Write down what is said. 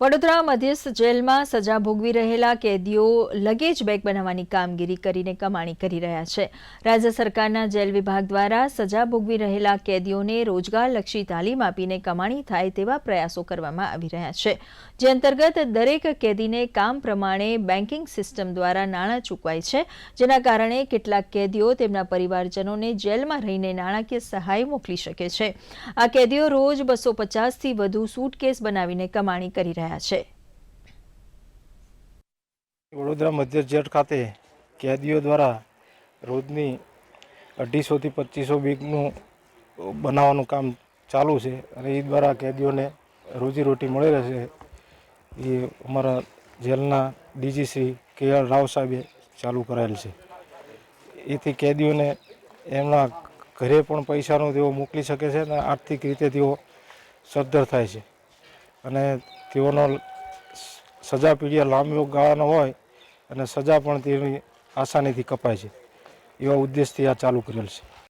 વડોદરા મધ્યસ્થ જેલમાં સજા ભોગવી રહેલા કેદીઓ લગેજ બેગ બનાવવાની કામગીરી કરીને કમાણી કરી રહ્યા છે. રાજ્ય સરકારના જેલ વિભાગ દ્વારા સજા ભોગવી રહેલા કેદીઓને રોજગારલક્ષી તાલીમ આપીને કમાણી થાય તેવા પ્રયાસો કરવામાં આવી રહ્યા છે. જે અંતર્ગત દરેક કેદીને કામ પ્રમાણે બેન્કિંગ સિસ્ટમ દ્વારા નાણાં ચૂકવાય છે. જેના કારણે કેટલાક કેદીઓ તેમના પરિવારજનોને જેલમાં રહીને નાણાકીય સહાય મોકલી શકે છે. આ કેદીઓ રોજ બસો પચાસથી વધુ સૂટકેસ બનાવીને કમાણી કરી રહ્યા છે. વડોદરા મધ્ય જેટ ખાતે કેદીઓ દ્વારા રોજની અઢીસોથી પચીસો બીકનું બનાવવાનું કામ ચાલુ છે અને એ દ્વારા કેદીઓને રોજીરોટી મળી રહેશે એ અમારા જેલના ડીજી શ્રી કે આર રાવ સાહેબે ચાલુ કરાયેલ છે. એથી કેદીઓને એમના ઘરે પણ પૈસાનો તેઓ મોકલી શકે છે અને આર્થિક રીતે તેઓ સદ્ધર થાય છે. અને તેઓનો સજા પીડિયા લાંબો ગાળાનો હોય અને સજા પણ તેની આસાનીથી કપાય છે. એવા ઉદ્દેશથી આ ચાલુ કરેલ છે.